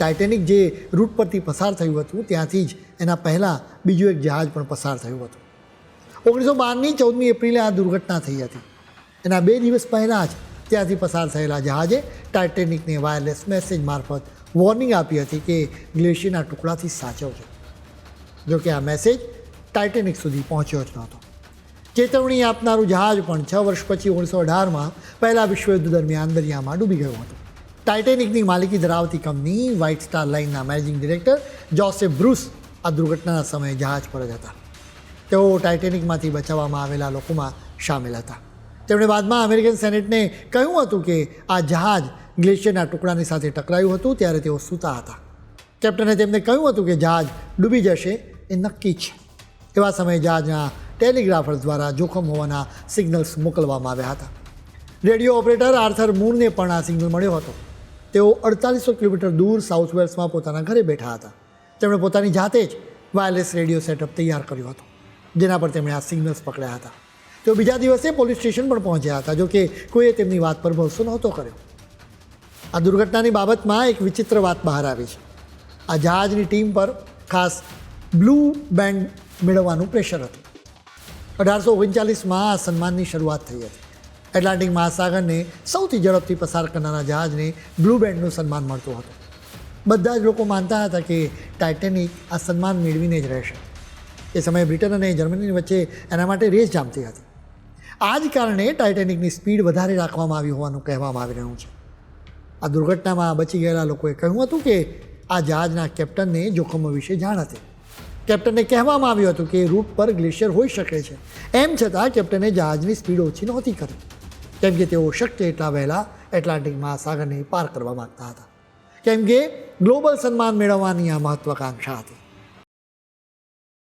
Titanic જે route પરથી પસાર થયું હતું, ત્યાંથી જ એના પહેલાં બીજું એક જહાજ પણ પસાર થયું હતું. ઓગણીસો બારની ચૌદમી એપ્રિલે આ દુર્ઘટના થઈ હતી. એના બે દિવસ પહેલાં જ ત્યાંથી પસાર થયેલા જહાજે ટાઇટેનિકને વાયરલેસ મેસેજ મારફત વોર્નિંગ આપી હતી કે ગ્લેશિયરના ટુકડાથી સાચવજો. જોકે આ મેસેજ ટાઇટેનિક સુધી પહોંચ્યો જ નહોતો. ચેતવણી આપનારું જહાજ પણ છ વર્ષ પછી ઓગણીસો અઢારમાં પહેલા વિશ્વયુદ્ધ દરમિયાન દરિયામાં ડૂબી ગયું હતું. ટાઇટેનિકની માલિકી ધરાવતી કંપની વ્હાઇટ સ્ટાર લાઇનના મેનેજિંગ ડિરેક્ટર જોસેફ બ્રુસ આ દુર્ઘટનાના સમયે જહાજ પર જ હતા. તેઓ ટાઇટેનિકમાંથી બચાવવામાં આવેલા લોકોમાં સામેલ હતા. તેમણે બાદમાં અમેરિકન સેનેટને કહ્યું હતું કે આ જહાજ ગ્લેશિયરના ટુકડાની સાથે ટકરાયું હતું ત્યારે તેઓ સૂતા હતા. કેપ્ટને તેમને કહ્યું હતું કે જહાજ ડૂબી જશે એ નક્કી છે. એવા સમયે જહાજના ટેલિગ્રાફર્સ દ્વારા જોખમ હોવાના સિગ્નલ્સ મોકલવામાં આવ્યા હતા. રેડિયો ઓપરેટર આર્થર મૂરને પણ આ સિગ્નલ મળ્યો હતો. તેઓ અડતાલીસો કિલોમીટર દૂર સાઉથ વેલ્સમાં પોતાના ઘરે બેઠા હતા. તેમણે પોતાની જાતે જ વાયરલેસ રેડિયો સેટઅપ તૈયાર કર્યો હતો, જેના પર તેમણે આ સિગ્નલ્સ પકડ્યા હતા. તેઓ બીજા દિવસે પોલીસ સ્ટેશન પણ પહોંચ્યા હતા, જો કે કોઈએ તેમની વાત પર ભરોસો નહોતો કર્યો. આ દુર્ઘટનાની બાબતમાં એક વિચિત્ર વાત બહાર આવી છે. આ જહાજની ટીમ પર ખાસ બ્લુ બેન્ડ મેળવવાનું પ્રેશર હતું. અઢારસો ઓગણચાલીસમાં આ સન્માનની શરૂઆત થઈ હતી. એટલાન્ટિક મહાસાગરને સૌથી ઝડપથી પસાર કરનારા જહાજને બ્લુ બેન્ડનું સન્માન મળતું હતું. બધા જ લોકો માનતા હતા કે ટાઇટેનિક આ સન્માન મેળવીને જ રહેશે. એ સમયે બ્રિટન અને જર્મનીની વચ્ચે એના માટે રેસ જામતી હતી. આ જ કારણે ટાઇટેનિકની સ્પીડ વધારે રાખવામાં આવી હોવાનું કહેવામાં આવી રહ્યું છે. આ દુર્ઘટનામાં બચી ગયેલા લોકોએ કહ્યું હતું કે આ જહાજના કેપ્ટનને જોખમો વિશે જાણ હતી. કેપ્ટનને કહેવામાં આવ્યું હતું કે રૂટ પર ગ્લેશિયર હોઈ શકે છે. એમ છતાં કેપ્ટને જહાજની સ્પીડ ઓછી નહોતી કરી. કેમ કે તેઓ શક્ય એટલા વહેલા એટલાન્ટિક મહાસાગરને પાર કરવા માગતા હતા. કેમ કે ગ્લોબલ સન્માન મેળવવાની આ મહત્વાકાંક્ષા હતી.